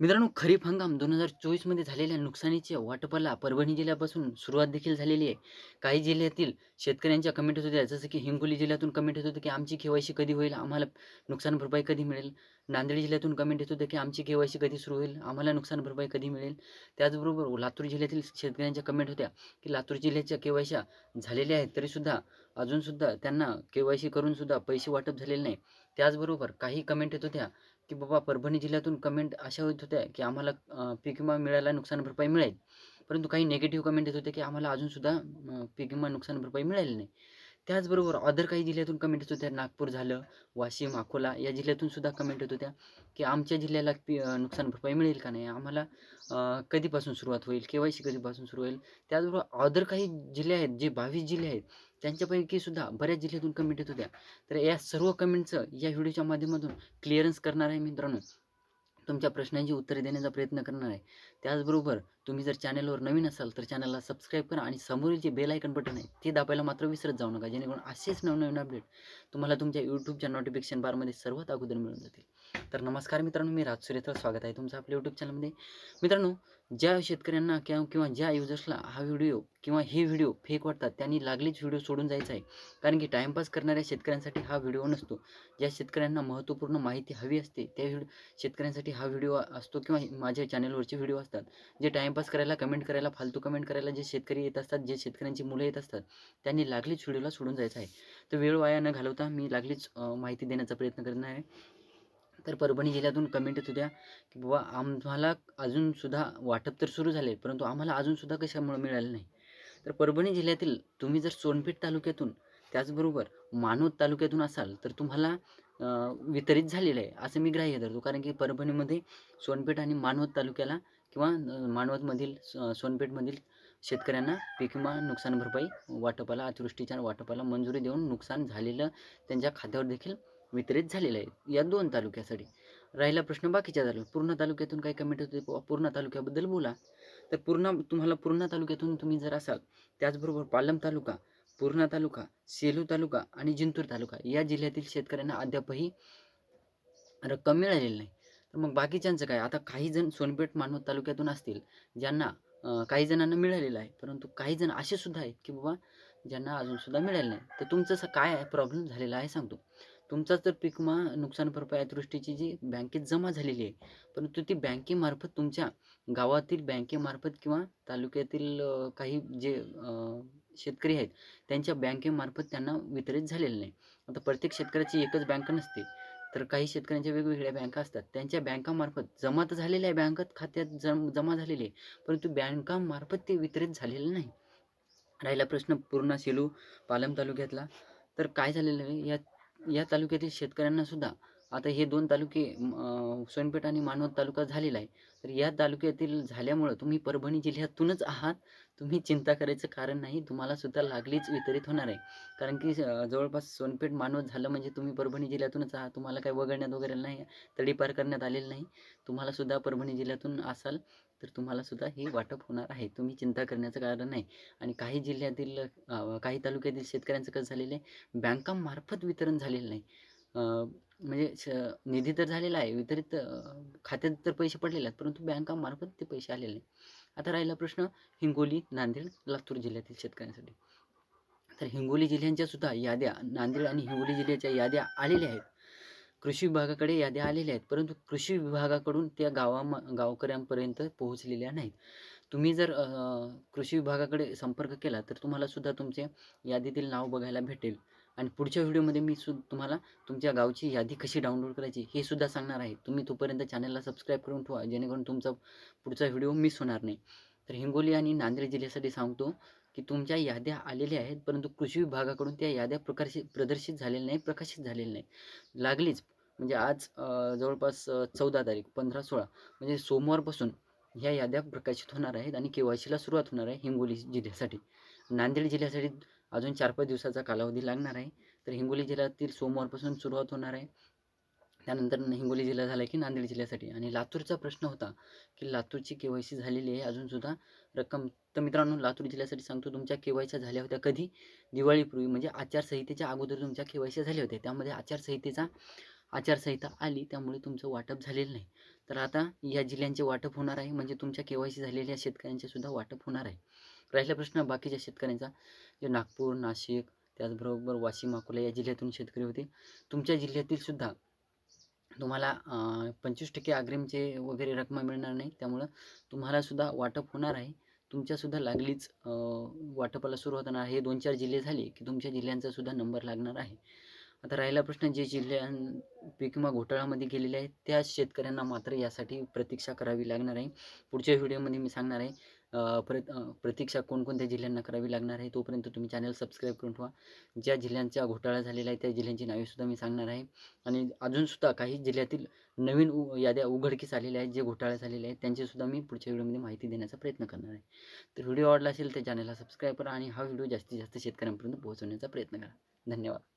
मित्रांनो, खरीप हंगाम दोन हजार चोवीसमध्ये झालेल्या नुकसानीच्या वाटपाला परभणी जिल्ह्यापासून सुरुवात देखील झालेली आहे. काही जिल्ह्यातील शेतकऱ्यांच्या कमेंट येत होत्या, जसं की हिंगोली जिल्ह्यातून कमेंट येत होतं, की आमची के-वाय-सी कधी होईल? आम्हाला नुकसान भरपाई कधी मिळेल? नांदेड जिल्ह्यातून कमेंट येत होतं, की आमची के-वाय-सी कधी सुरू होईल? आम्हाला नुकसान भरपाई कधी मिळेल? त्याचबरोबर लातूर जिल्ह्यातील शेतकऱ्यांच्या कमेंट होत्या, की लातूर जिल्ह्याच्या केवायश्या झालेल्या आहेत, तरीसुद्धा अजूनसुद्धा त्यांना के-वाय-सी करूनसुद्धा पैसे वाटप झालेले नाही. त्याचबरोबर काही कमेंट येत होत्या, की बाबा परभणी जिल्ह्यातून कमेंट अशा होत होत्या, की आम्हाला पीक विमा मिळायला नुकसान भरपाई मिळेल. परंतु काही निगेटिव्ह कमेंट येत होते, की आम्हाला अजूनसुद्धा पीक विमा नुकसान भरपाई मिळाली नाही. त्याचबरोबर अदर काही जिल्ह्यातून कमेंट येत होत्या, नागपूर झालं, वाशिम, अकोला या जिल्ह्यातून सुद्धा कमेंट येत होत्या, की आमच्या जिल्ह्याला पी नुकसान भरपाई मिळेल का नाही? आम्हाला कधीपासून सुरुवात होईल? के-वाय-सी कधीपासून सुरू होईल? त्याचबरोबर अदर काही जिल्हे आहेत, जे 22 जिल्हे आहेत, त्यांच्यापैकी सुद्धा बऱ्याच जिल्ह्यातून कमेंट येत होत्या. तर या सर्व कमेंटचं या व्हिडिओच्या माध्यमातून क्लिअरन्स करणार आहे मित्रांनो. तुमच्या प्रश्नांची उत्तरे देण्याचा प्रयत्न करणार आहे. त्याचबरोबर तुम्ही जर चॅनलवर नवीन असाल, तर चॅनलला सबस्क्राईब करा आणि समोरील जे बेल आयकन बटन आहे, ते दाबायला मात्र विसरत जाऊ नका. जेणेकरून असेच नवनवीन अपडेट तुम्हाला तुमच्या यूट्यूबच्या नोटिफिकेशन बारमध्ये सर्वात अगोदर मिळून जातील. तर नमस्कार मित्रांनो, मी राज सुरेत्र स्वागत आहे तुमचं आपल्या यूट्यूब चॅनलमध्ये. मित्रांनो, ज्या शेतकऱ्यांना किंवा किंवा ज्या युजर्सला हा व्हिडिओ किंवा हे व्हिडिओ फेक वाटतात, त्यांनी लागलीच व्हिडिओ सोडून जायचा आहे. कारण की टाईमपास करणाऱ्या शेतकऱ्यांसाठी हा व्हिडिओ नसतो. ज्या शेतकऱ्यांना महत्त्वपूर्ण माहिती हवी असते, त्या व्हिडिओ शेतकऱ्यांसाठी हा व्हिडिओ असतो किंवा माझ्या चॅनलवरचे व्हिडिओ असतात. जे टाईमपास करायला, कमेंट करायला, फालतू कमेंट करायला जे शेतकरी येत असतात, जे शेतकऱ्यांची मुलं येत असतात, त्यांनी लागलीच व्हिडिओला सोडून जायचं आहे. तर वेळ वाया न घालवता मी लागलीच माहिती देण्याचा प्रयत्न करणार आहे. तर परभणी जिल्ह्यातून कमेंट येत होत्या, की बाबा आम्हाला अजूनसुद्धा वाटप तर सुरू झाले, परंतु आम्हाला अजूनसुद्धा कशामुळं मिळालं नाही? तर परभणी जिल्ह्यातील तुम्ही जर सोनपेठ तालुक्यातून, त्याचबरोबर मानवत तालुक्यातून असाल, तर तुम्हाला वितरित झालेलं आहे, असं मी ग्राह्य धरतो. कारण की परभणीमध्ये सोनपेठ आणि मानवत तालुक्याला किंवा मानवतमधील स सोनपेठमधील शेतकऱ्यांना पीक विमा नुकसान भरपाई वाटपाला, अतिवृष्टीच्या वाटपाला मंजुरी देऊन नुकसान झालेलं त्यांच्या खात्यावर देखील वितरित झालेलं आहे. या दोन तालुक्यासाठी. राहिला प्रश्न बाकीच्या तालुक्यात. पूर्णा तालुक्यातून काही कमेंट होते, पूर्णा तालुक्याबद्दल बोला. तर पूर्णा तुम्हाला पूर्णा तालुक्यातून तुम्ही जर असाल, त्याचबरोबर पालम तालुका, पूर्णा तालुका, सेलू तालुका आणि जिंतूर तालुका या जिल्ह्यातील शेतकऱ्यांना अद्यापही रक्कम मिळालेली नाही. तर मग बाकीच्यांचं काय? आता काही जण सोनपेठ, मानवत तालुक्यातून असतील, ज्यांना काही जणांना मिळालेलं आहे. परंतु काही जण असे सुद्धा आहेत, की बाबा ज्यांना अजूनसुद्धा मिळाले नाही. तर तुमचं असं काय आहे प्रॉब्लेम झालेला आहे सांगतो. तुमचा तर पीक विमा नुकसान भरपाई दृष्टीची जी बँकेत जमा झालेली आहे, परंतु ती बँकेमार्फत तुमच्या गावातील बँकेमार्फत किंवा तालुक्यातील काही जे शेतकरी आहेत, त्यांच्या बँकेमार्फत त्यांना वितरित झालेलं नाही. आता प्रत्येक शेतकऱ्याची एकच बँक नसते. तर काही शेतकऱ्यांच्या वेगवेगळ्या बँका असतात. त्यांच्या बँकामार्फत जमा तर झालेल्या आहे, बँकात खात्यात जम जमा झालेली आहे, परंतु बँकामार्फत ते वितरित झालेलं नाही. राहिला प्रश्न पूर्णा, सेलू, पालम तालुक्यातला. तर काय झालेलं आहे, या या तालुक्यातील शेतकऱ्यांना सुद्धा आता हे दोन तालुके सोनपेठ आणि मानवत तालुका झालेला आहे. तर या तालुक्यातील झाल्यामुळं तुम्ही परभणी जिल्ह्यातूनच आहात. तुम्ही चिंता करायचं कारण नाही. तुम्हाला सुद्धा लागलीच वितरित होणार आहे. कारण की जवळपास सोनपेठ, मानवत झालं म्हणजे तुम्ही परभणी जिल्ह्यातूनच आहात. तुम्हाला काही वगळण्यात वगैरे नाही, तडीपार करण्यात आलेलं नाही. तुम्हाला सुद्धा परभणी जिल्ह्यातून असाल, तर तुम्हाला सुद्धा हे वाटप होणार आहे. तुम्ही चिंता करण्याचं कारण नाही. आणि काही जिल्ह्यातील काही तालुक्यातील शेतकऱ्यांचं कसं झालेलं आहे, बँकामार्फत वितरण झालेलं नाही. म्हणजे श निधी तर झालेला आहे, वितरित खात्यात तर पैसे पडलेले आहेत, परंतु बँकामार्फत ते पैसे आलेले नाही. आता राहिला प्रश्न हिंगोली, नांदेड, लातूर जिल्ह्यातील शेतकऱ्यांसाठी. तर हिंगोली जिल्ह्यांच्या सुद्धा याद्या, नांदेड आणि हिंगोली जिल्ह्याच्या याद्या आलेल्या आहेत. कृषी विभागाकडे याद्या आलेल्या आहेत, परंतु कृषी विभागाकडून त्या गावाम गावकऱ्यांपर्यंत पोहोचलेल्या नाहीत. तुम्ही जर कृषी विभागाकडे संपर्क केला, तर तुम्हाला सुद्धा तुमचे यादीतील नाव बघायला भेटेल. आणि पुढच्या व्हिडिओमध्ये मी सु तुम्हाला तुमच्या गावची यादी कशी डाउनलोड करायची हे सुद्धा सांगणार आहे. तुम्ही तोपर्यंत चॅनलला सबस्क्राईब करून ठेवा, जेणेकरून तुमचा पुढचा व्हिडिओ मिस होणार नाही. तर हिंगोली आणि नांदेड जिल्ह्यासाठी सांगतो, की तुमच्या याद्या आलेल्या आहेत, परंतु कृषी विभागाकडून त्या याद्या प्रकाशित प्रदर्शित झालेल्या नाही, प्रकाशित झालेल्या नाही. लागलीच म्हणजे आज जवळपास चौदा तारीख, 15, 16 म्हणजे सोमवारपासून ह्या याद्या प्रकाशित होणार आहेत आणि के-वाय-सीला सुरुवात होणार आहे हिंगोली जिल्ह्यासाठी. नांदेड जिल्ह्यासाठी अजून 4-5 दिवसाचा कालावधी लागणार आहे. तर हिंगोली जिल्ह्यातील सोमवारपासून सुरुवात होणार आहे. त्यानंतर हिंगोली जिल्हा झाला की नांदेड जिल्ह्यासाठी. आणि लातूरचा प्रश्न होता, की लातूरची के-वाय-सी झालेली आहे अजूनसुद्धा रक्कम. तर मित्रांनो लातूर जिल्ह्यासाठी सांगतो तुमच्या के वाय सी झाल्या होत्या कधी? दिवाळीपूर्वी म्हणजे आचारसंहितेच्या अगोदर तुमच्या के वाय सी झाल्या होत्या. त्यामध्ये आचारसंहितेचा आचारसंहिता आली त्यामुळे तुमचं वाटप झालेलं नाही. तर आता या जिल्ह्यांचे वाटप होणार आहे म्हणजे तुमच्या के वाय सी झालेल्या शेतकऱ्यांचे सुद्धा वाटप होणार आहे. राहिला प्रश्न बाकीच्या शेतकऱ्यांचा जे नागपूर नाशिक त्याचबरोबर वाशिम अकोला या जिल्ह्यातून शेतकरी होते. तुमच्या जिल्ह्यातील सुद्धा तुम्हाला पंचवीस टक्के अग्रिमचे वगैरे रकमा मिळणार नाही. त्यामुळं तुम्हालासुद्धा वाटप होणार आहे. तुमच्यासुद्धा लागलीच वाटपाला सुरू होणार. हे दोन चार जिल्हे झाले की तुमच्या जिल्ह्यांचा सुद्धा नंबर लागणार आहे. आता राहिला प्रश्न जे जिल्ह्यां पीक विमा घोटाळ्यामध्ये गेलेले आहेत त्या शेतकऱ्यांना मात्र यासाठी प्रतीक्षा करावी लागणार आहे. पुढच्या व्हिडिओमध्ये मी सांगणार आहे. प्र प्रतीक्षा कोणकोणत्या जिल्ह्यांना करावी लागणार आहे तोपर्यंत तुम्ही चॅनल सबस्क्राईब करून ठेवा. ज्या जिल्ह्यांचा घोटाळा झालेला आहे त्या जिल्ह्यांची नावेसुद्धा मी सांगणार आहे. आणि अजूनसुद्धा काही जिल्ह्यातील नवीन उ याद्या उघडकीस आलेल्या आहेत जे घोटाळे झालेले आहेत त्यांचीसुद्धा मी पुढच्या व्हिडिओमध्ये माहिती देण्याचा प्रयत्न करणार आहे. तर व्हिडिओ आवडला असेल तर चॅनलला सबस्क्राईब करा आणि हा व्हिडिओ जास्तीत जास्त शेतकऱ्यांपर्यंत पोहोचवण्याचा प्रयत्न करा. धन्यवाद.